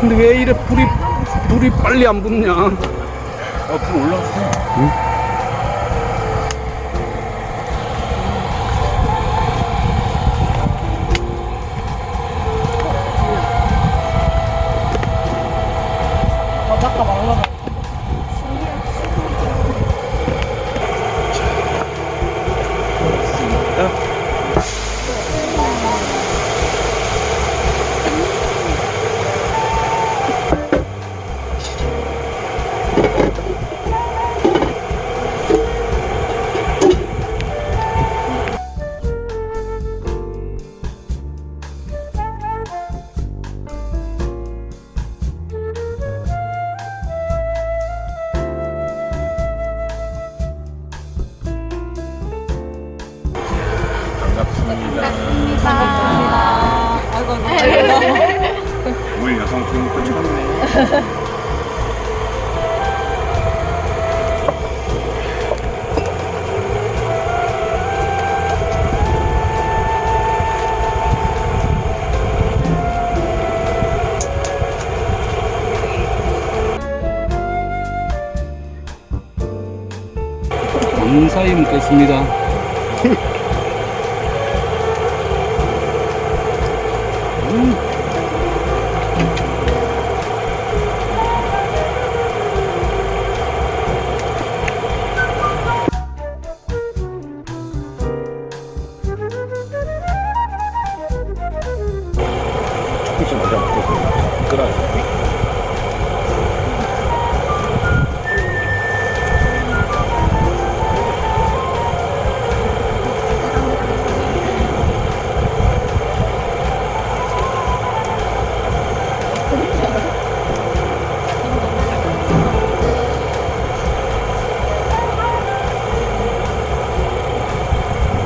근데 왜 이래 불이 불이 빨리 안 붙냐? 아, 불 올라왔어. 아 반갑습니다. 아이고, 아이고. 오늘 여성 팀또 처음이네. 감사히 먹겠습니다. 음.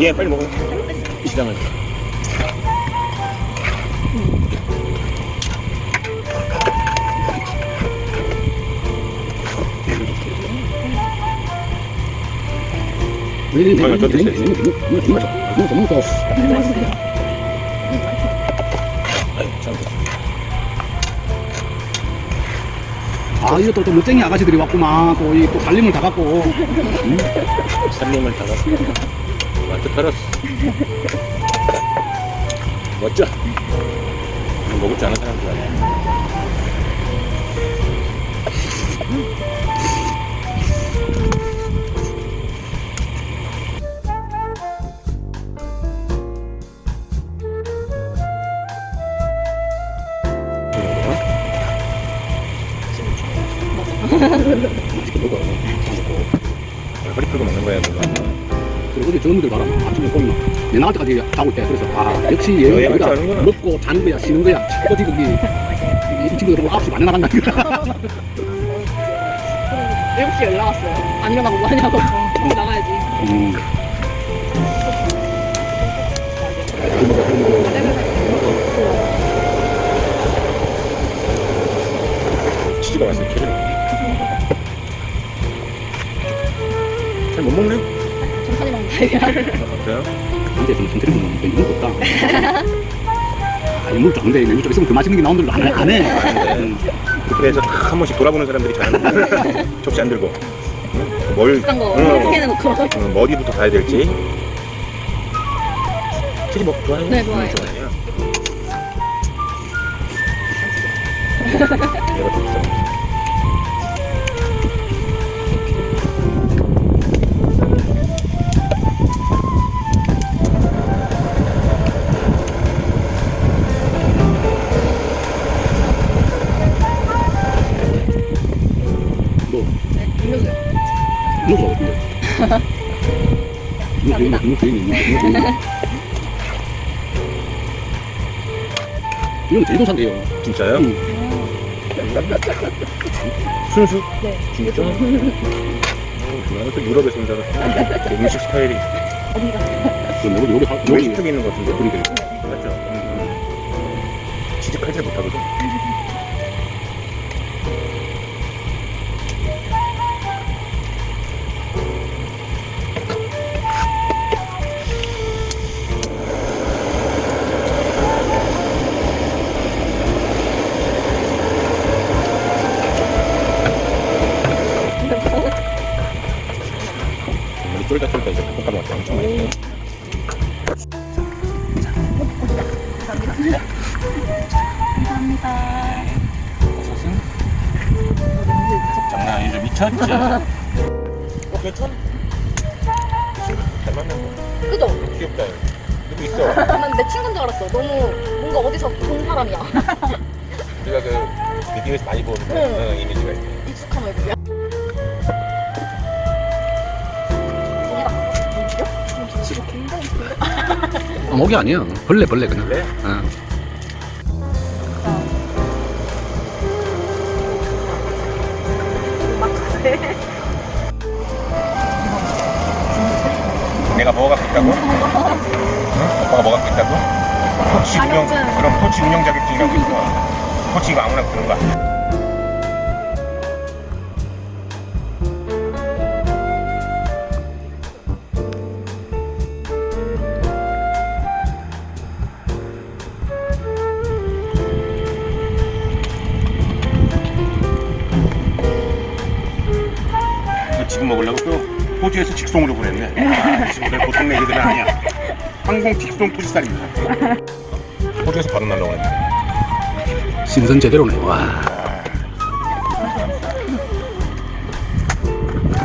예, 빨리 먹어. 시장을. 왜 이래? 아니, 저 무서. 아유, 참. 아, 이거 또, 또 멋쟁이 아가씨들이 왔구만. 또, 이, 또 살림을 다 갖고. 살림을 다 갔어. 완전 털었어. 멋져. 이거 먹을 줄 아는 사람들 아니야. 맛있게 먹어. 허리 풀고 먹는 거야, 그거. 그리고 어제 젊은들 봐라. 아침에 보면 내 나갈 때까지 자고 있대. 그래서 아 역시 너얘얘 우리가 할줄 아는구나. 먹고 자는 거야, 쉬는 거야. 어디 거기 이 친구들 보고 9시 반에 나간다. 7시에 연락 왔어요. 안 일어나고 뭐 하냐고. 좀 나가야지. 천천히 먹는 타입이야. 아, 그래요? 한테서는 천천히 먹는 게 이런 거 없다. 아, 이물 좋은데 이물 좀 있으면 더 맛있는 게 나오는 줄안 해. 안 해. 음. 그래서 탁한 번씩 돌아보는 사람들이 잘하는 접시 안 들고. 뭘, 비싼 거 응. 해놓고. 응, 뭐 어디부터 가야 될지. 치즈 먹 좋아해요? 네, 좋아해요. 응, 좋아해요. 얘가 좀 비싸. 제일 도산데요. 진짜요? 응. 순수? 네. 진짜? 어, 나는 또 유럽에서 온 줄 알았어. 음식 스타일이? 그럼 여기 요리 하 웨스트 요리 쪽에 있는 것 같은데? 그러니까 맞죠? 음. 취직하지 못하거든. 감사합니다. 장난 아니죠 미쳤지? 참. 잘 맞는 그죠? 거. 귀엽다. 누구 있어? 나는 내 친구인 줄 알았어. 너무 뭔가 어디서 본 사람이야. 우리가 그 비디오에서 많이 본 응. 어, 이미지가 있어. 익숙한 얼굴이야. 아, 목이 아니야. 벌레 벌레 그냥. 그래? 어. 내가 뭐가 갖고 있다고? 응? 오빠가 뭐가 갖고 있다고? 코치 운영 자격증. 그럼 코치 운영 자격증이라고 있어. 코치 이거 아무나 그런 거야. 호주에서 직송으로 보냈네. 아, 이 친구들 보통 내기들 아니야. 항공 직송 토지살입니다. 호주에서 바로 날라오네. 신선 제대로네. 와.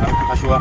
아. 다시 와.